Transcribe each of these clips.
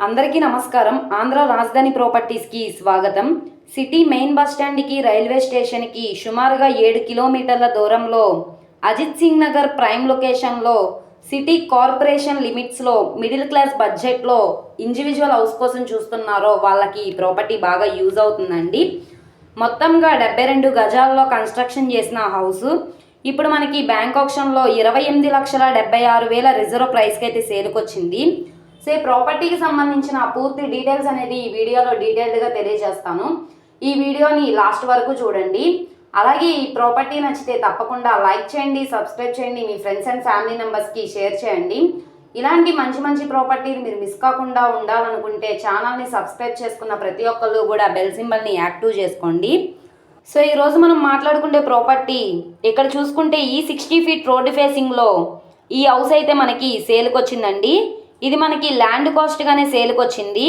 అందరికీ నమస్కారం. ఆంధ్ర రాజధాని ప్రాపర్టీస్కి స్వాగతం. సిటీ మెయిన్ బస్ స్టాండ్కి రైల్వే స్టేషన్కి సుమారుగా ఏడు కిలోమీటర్ల దూరంలో అజిత్ సింగ్ నగర్ ప్రైమ్ లొకేషన్లో సిటీ కార్పొరేషన్ లిమిట్స్లో మిడిల్ క్లాస్ బడ్జెట్లో ఇండివిజువల్ హౌస్ కోసం చూస్తున్నారో వాళ్ళకి ఈ ప్రాపర్టీ బాగా యూజ్ అవుతుందండి. మొత్తంగా డెబ్బై రెండు గజాల్లో కన్స్ట్రక్షన్ చేసిన హౌస్. ఇప్పుడు మనకి బ్యాంక్ ఆప్షన్లో ఇరవై ఎనిమిది లక్షల డెబ్బై ఆరు వేల రిజర్వ్ ప్రైస్కి అయితే సేలుకొచ్చింది. వచ్చింది సో ఈ ప్రాపర్టీకి సంబంధించిన పూర్తి డీటెయిల్స్ అనేది ఈ వీడియోలో డీటెయిల్డ్గా తెలియజేస్తాను. ఈ వీడియోని లాస్ట్ వరకు చూడండి. అలాగే ఈ ప్రాపర్టీ నచ్చితే తప్పకుండా లైక్ చేయండి సబ్స్క్రైబ్ చేయండి మీ ఫ్రెండ్స్ అండ్ ఫ్యామిలీ మెంబర్స్కి షేర్ చేయండి. ఇలాంటి మంచి మంచి ప్రాపర్టీని మీరు మిస్ కాకుండా ఉండాలనుకుంటే ఛానల్ని సబ్స్క్రైబ్ చేసుకున్న ప్రతి ఒక్కళ్ళు కూడా బెల్ సింబల్ని యాక్టివ్ చేసుకోండి. సో ఈరోజు మనం మాట్లాడుకునే ప్రాపర్టీ ఇక్కడ చూసుకుంటే ఈ సిక్స్టీ ఫీట్ రోడ్డు ఫేసింగ్లో ఈ హౌస్ అయితే మనకి సేల్కి వచ్చిందండి. ఇది మనకి ల్యాండ్ కాస్ట్గానే సేల్కి వచ్చింది.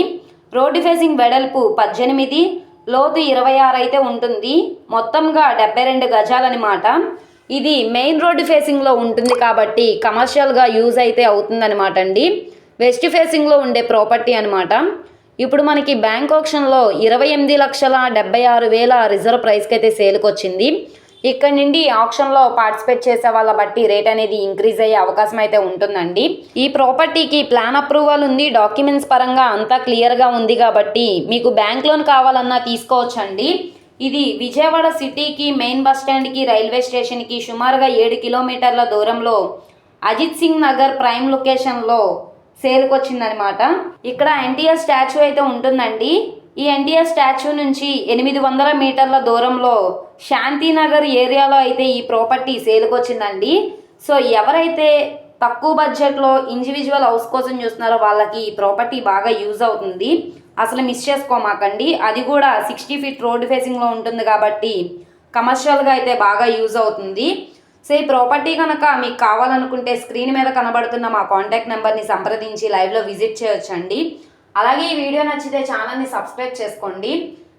రోడ్డు ఫేసింగ్ వెడల్పు పద్దెనిమిది లోతు ఇరవై ఆరు అయితే ఉంటుంది. మొత్తంగా డెబ్బై రెండు గజాలన్నమాట. ఇది మెయిన్ రోడ్డు ఫేసింగ్లో ఉంటుంది కాబట్టి కమర్షియల్గా యూజ్ అయితే అవుతుందన్నమాట అండి. వెస్ట్ ఫేసింగ్లో ఉండే ప్రాపర్టీ అనమాట ఇప్పుడు మనకి బ్యాంక్ ఆప్షన్లో ఇరవై ఎనిమిది లక్షల డెబ్బై ఆరు వేల రిజర్వ్ ప్రైస్కి అయితే సేల్కి వచ్చింది. ఇక్కడ నుండి ఆప్షన్లో పార్టిసిపేట్ చేసే వాళ్ళ బట్టి రేట్ అనేది ఇంక్రీజ్ అయ్యే అవకాశం అయితే ఉంటుందండి. ఈ ప్రాపర్టీకి ప్లాన్ అప్రూవల్ ఉంది డాక్యుమెంట్స్ పరంగా అంతా క్లియర్గా ఉంది కాబట్టి మీకు బ్యాంక్ లోన్ కావాలన్నా తీసుకోవచ్చండి. ఇది విజయవాడ సిటీకి మెయిన్ బస్ స్టాండ్కి రైల్వే స్టేషన్కి సుమారుగా ఏడు కిలోమీటర్ల దూరంలో అజిత్ సింగ్ నగర్ ప్రైమ్ లొకేషన్లో సేల్కి వచ్చిందనమాట ఇక్కడ ఎన్టీఆర్ స్టాచ్యూ అయితే ఉంటుందండి. ఈ ఎన్టీఆర్ స్టాచ్యూ నుంచి ఎనిమిది వందల మీటర్ల దూరంలో శాంతినగర్ ఏరియాలో అయితే ఈ ప్రాపర్టీ సేల్కి వచ్చిందండి సో ఎవరైతే తక్కువ బడ్జెట్లో ఇండివిజువల్ హౌస్ కోసం చూస్తున్నారో వాళ్ళకి ఈ ప్రాపర్టీ బాగా యూజ్ అవుతుంది. అసలు మిస్ చేసుకోమాకండి. అది కూడా సిక్స్టీ ఫీట్ రోడ్ ఫేసింగ్లో ఉంటుంది కాబట్టి కమర్షియల్గా అయితే బాగా యూజ్ అవుతుంది. సో ఈ ప్రాపర్టీ కనుక మీకు కావాలనుకుంటే స్క్రీన్ మీద కనబడుతున్న మా కాంటాక్ట్ నెంబర్ని సంప్రదించి లైవ్లో విజిట్ చేయొచ్చండి. అలాగే ఈ వీడియో నచ్చితే ఛానల్ని సబ్స్క్రైబ్ చేసుకోండి.